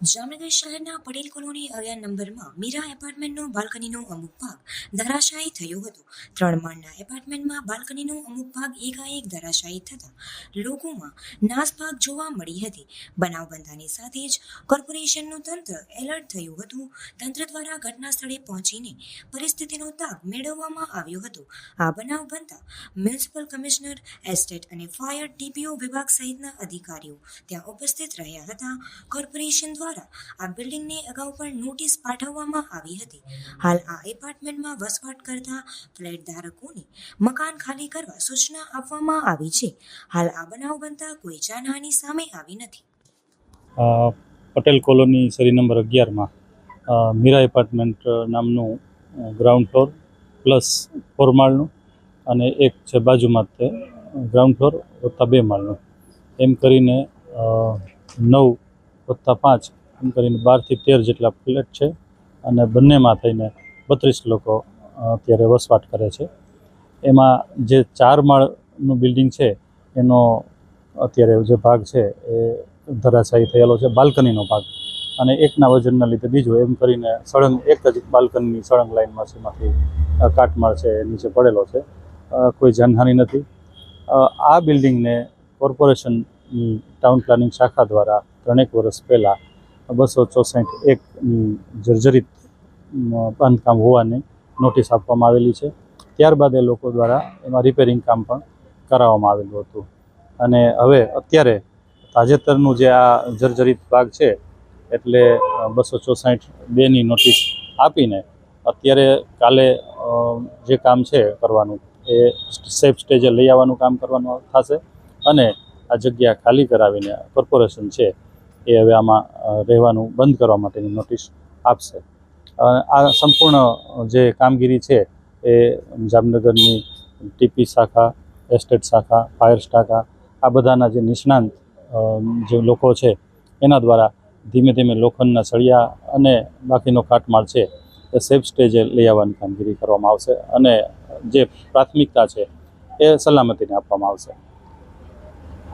જામનગર શહેરના પટેલ કોલોની અગિયાર નંબરમાં મીરા એપાર્ટમેન્ટનો બાલ્કનીનો અમુક ભાગ ધરાશાયી થયો હતો. ત્રણ માળના એપાર્ટમેન્ટમાં બાલ્કનીનો અમુક ભાગ એકાએક ધરાશાયી થતા લોકોમાં નાસભાગ જોવા મળી હતી. બનાવ બનતાની સાથે જ કોર્પોરેશનનું તંત્ર એલર્ટ થયું હતું. તંત્ર દ્વારા ઘટના સ્થળે પહોંચીને પરિસ્થિતિનો તાગ મેળવવામાં આવ્યો હતો. આ બનાવ બનતા મ્યુનિસિપલ કમિશનર, એસ્ટેટ અને ફાયર ટીપીઓ વિભાગ સહિતના અધિકારીઓ ત્યાં ઉપસ્થિત રહ્યા હતા. કોર્પોરેશન દ્વારા આ બિલ્ડિંગને અગાઉ પણ નોટિસ પાઠવવામાં આવી હતી. હાલ આ એપાર્ટમેન્ટમાં વસવાટ કરતા ફ્લેટ ધારકોને મકાન ખાલી કરવા સૂચના આપવામાં આવી છે. હાલ આ બનાવ બનતા કોઈ જાનહાની સામે આવી નથી. પટેલ કોલોની શેરી નંબર અગિયારમાં મીરા એપાર્ટમેન્ટ નામનું ગ્રાઉન્ડ ફ્લોર પ્લસ ફોર માળનું અને એક છે બાજુમાં તે ગ્રાઉન્ડ ફ્લોર વત્તા બે માળનું. એમ કરીને નવ વત્તા પાંચ એમ કરીને બારથી તેર જેટલા ફ્લેટ છે અને બંનેમાં થઈને બત્રીસ લોકો અત્યારે વસવાટ કરે છે. એમાં જે ચાર માળનું બિલ્ડિંગ છે, એનો અત્યારે જે ભાગ છે, એ ધરાશાયી થયેલો છે, બાલ્કનીનો ભાગ. અને એકના વજનના લીધે બીજું એમ કરીને સળંગ, એક જ બાલ્કનીની સળંગ લાઈનમાં છે, એમાંથી કાટમાળ છે નીચે પડેલો છે. કોઈ જાનહાનિ નથી. આ બિલ્ડિંગને કોર્પોરેશનની ટાઉન પ્લાનિંગ શાખા દ્વારા ત્રણેક વર્ષ પહેલાં બસો ચોસઠ એકની જર્જરિત બાંધકામ હોવાની નોટિસ આપવામાં આવેલી છે. ત્યારબાદ એ લોકો દ્વારા એમાં રિપેરિંગ કામ પણ કરાવવામાં આવેલું હતું. અને હવે અત્યારે તાજેતરનું જે આ જર્જરિત ભાગ છે, એટલે બસો ચોસઠ બેની નોટિસ આપીને અત્યારે કાલે જે કામ છે કરવાનું, એ સેફ સ્ટેજે લઈ આવવાનું કામ કરવાનું થશે. અને આ જગ્યા ખાલી કરાવીને કોર્પોરેશન છે એ હવે આમાં રહેવાનું બંધ કરવા માટેની નોટિસ આપશે. આ સંપૂર્ણ જે કામગીરી છે એ જામનગરની ટીપી શાખા, એસ્ટેટ શાખા, ફાયર શાખા, આ બધાના જે નિષ્ણાંત જે લોકો છે, એના દ્વારા ધીમે ધીમે લોખંડના સળિયા અને બાકીનો કાટમાળ છે એ સેફ સ્ટેજે લઈ આવવાની કામગીરી કરવામાં આવશે અને જે પ્રાથમિકતા છે એ સલામતીને આપવામાં આવશે.